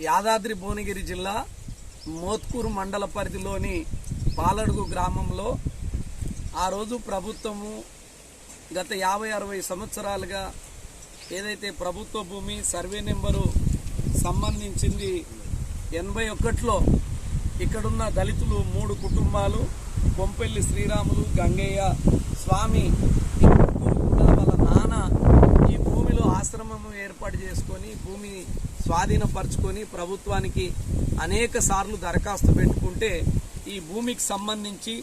యాదాద్రి భువనగిరి జిల్లా మోత్కూరు మండల పరిధిలోని పాలడుగు గ్రామంలో ఆ రోజు ప్రభుత్వము గత యాభై అరవై సంవత్సరాలుగా ఏదైతే ప్రభుత్వ భూమి సర్వే నెంబరు సంబంధించింది ఎనభై ఒకటిలో ఇక్కడున్న దళితులు మూడు కుటుంబాలు కొంపెల్లి శ్రీరాములు గంగయ్య స్వామి ఈ వాళ్ళ నాన్న ఈ భూమిలో ఆశ్రమం ఏర్పాటు చేసుకొని భూమిని స్వాధీనపరచుకొని ప్రభుత్వానికి అనేక సార్లు దరఖాస్తు పెట్టుకుంటే ఈ భూమికి సంబంధించి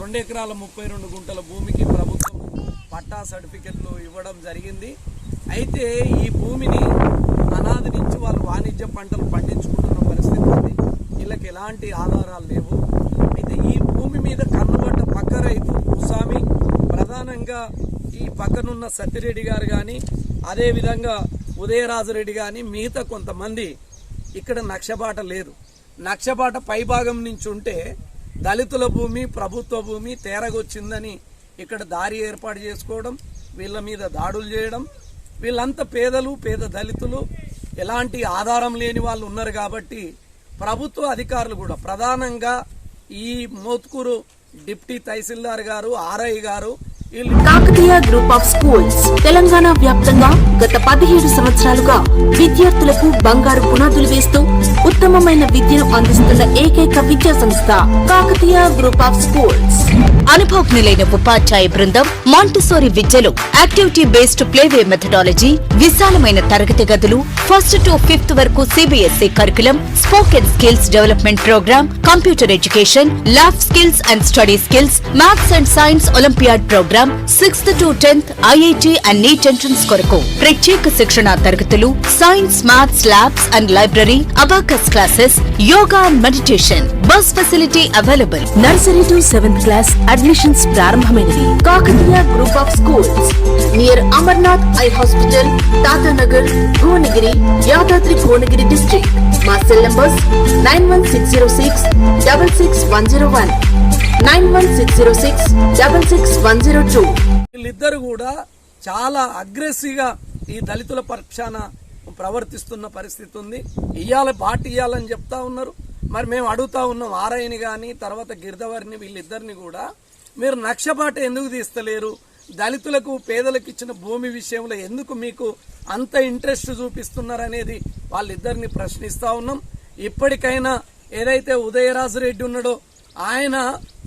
రెండు ఎకరాల ముప్పై రెండు గుంటల భూమికి ప్రభుత్వం పట్టా సర్టిఫికెట్లు ఇవ్వడం జరిగింది. అయితే ఈ భూమిని అనాది నుంచి వాళ్ళు వాణిజ్య పంటలు పండించుకుంటున్న పరిస్థితి ఉంది. వీళ్ళకి ఎలాంటి ఆధారాలు లేవు. అయితే ఈ భూమి మీద కన్నుబడ్డ పక్క రైతు భూస్వామి ప్రధానంగా ఈ పక్కనున్న సత్యరెడ్డి గారు కానీ అదేవిధంగా ఉదయరాజురెడ్డి కానీ మిగతా కొంతమంది ఇక్కడ నక్షబాట లేదు. నక్షబాట పైభాగం నుంచి ఉంటే దళితుల భూమి ప్రభుత్వ భూమి తేరగొచ్చిందని ఇక్కడ దారి ఏర్పాటు చేసుకోవడం వీళ్ళ మీద దాడులు చేయడం వీళ్ళంతా పేదలు పేద దళితులు ఎలాంటి ఆధారం లేని వాళ్ళు ఉన్నారు కాబట్టి ప్రభుత్వ అధికారులు కూడా ప్రధానంగా ఈ మోత్కూరు డిప్టీ తహసీల్దార్ గారు ఆర్ఐ గారు Kakatiya group of schools. Telangana వ్యాప్తంగా గత పదిహేడు సంవత్సరాలుగా విద్యార్థులకు బంగారు పునాదులు వేస్తూ ఉత్తమమైన విద్యను అందిస్తున్న ఏకైక విద్యా సంస్థ కాకతీయ గ్రూప్ ఆఫ్ స్కూల్స్. అనుభవజ్ఞులైన ఉపాధ్యాయ బృందం మాంటిసోరి విద్యలో యాక్టివిటీ బేస్డ్ ప్లేవే మెథడాలజీ విశాలమైన తరగతి గదులు ఫస్ట్ టు ఫిఫ్త్ వరకు CBSE curriculum spoken skills development programme computer education lab skills and study skills maths and science olympiad programme sixth to tenth IIT and NEET entrance కొరకు ప్రత్యేక శిక్షణ తరగతులు science maths labs and library abacus classes yoga and meditation. Bus facility available. Nursery to seventh class admissions ప్రారంభమైనవి. Kakatiya group of schools. Near Amarnath eye hospital Tatanagar Bhuvanagiri Yadadri Bhuvanagiri district. మా cell numbers nine one six zero six double six one zero one. Nine one six zero six double six one zero two. వీళ్ళిద్దరు కూడా చాలా అగ్రెసివ్గా ఈ దళితుల పక్షాన ప్రవర్తిస్తున్న పరిస్థితి ఉంది. ఇయ్యాల బాట ఇయ్యాలని చెప్తా ఉన్నారు. మరి మేము అడుగుతా ఉన్నాం ఆరాయని కానీ తర్వాత గిరిదవారిని వీళ్ళిద్దరిని కూడా. మీరు నక్షబాట ఎందుకు తీస్తలేరు? దళితులకు పేదలకు ఇచ్చిన భూమి విషయంలో ఎందుకు మీకు అంత ఇంట్రెస్ట్ చూపిస్తున్నారు అనేది వాళ్ళిద్దరిని ప్రశ్నిస్తా ఉన్నాం. ఇప్పటికైనా ఏదైతే ఉదయరాజు రెడ్డి ఉన్నాడో ఆయన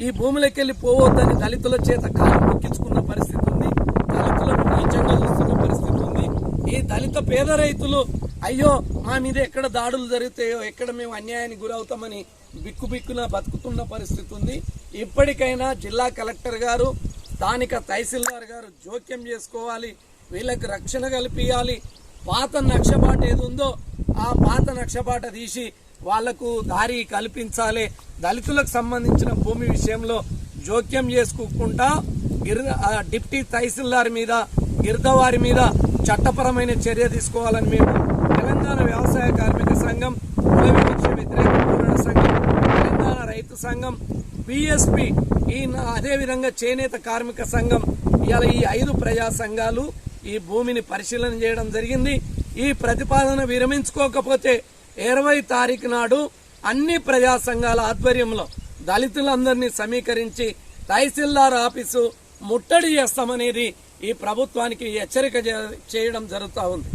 ఈ భూమిలోకి వెళ్ళి పోవద్దని దళితుల చేత కాలు మొక్కించుకున్న పరిస్థితి ఉంది. దళితులను నీచంగా చూస్తున్న పరిస్థితి ఉంది. ఈ దళిత పేద రైతులు అయ్యో మా మీద ఎక్కడ దాడులు జరుగుతాయో ఎక్కడ మేము అన్యాయానికి గురవుతామని బిక్కు బిక్కున బతుకుతున్న పరిస్థితి ఉంది. ఇప్పటికైనా జిల్లా కలెక్టర్ గారు స్థానిక తహసీల్దార్ గారు జోక్యం చేసుకోవాలి. వీళ్ళకి రక్షణ కల్పించాలి పాత నక్షబాట ఏది ఉందో ఆ పాత నక్షబాట తీసి వాళ్ళకు దారి కల్పించాలి. దళితులకు సంబంధించిన భూమి విషయంలో జోక్యం చేసుకోకుండా గిర్ ఆ డిప్టీ తహసీల్దార్ మీద గిరిదవారి మీద చట్టపరమైన చర్య తీసుకోవాలని మేము తెలంగాణ వ్యవసాయ కార్మిక సంఘం కుల వివక్ష వ్యతిరేక పోరాట సంఘం తెలంగాణ రైతు సంఘం పిఎస్పి ఈ అదేవిధంగా చేనేత కార్మిక సంఘం ఇలా ఈ ఐదు ప్రజా సంఘాలు ఈ భూమిని పరిశీలన చేయడం జరిగింది. ఈ ప్రతిపాదన విరమించుకోకపోతే ఇరవై తారీఖు నాడు అన్ని ప్రజా సంఘాల ఆధ్వర్యంలో దళితులందరినీ సమీకరించి తహసీల్దార్ ఆఫీసు ముట్టడి చేస్తామనేది ఈ ప్రభుత్వానికి హెచ్చరిక చేయడం జరుగుతూ ఉంది.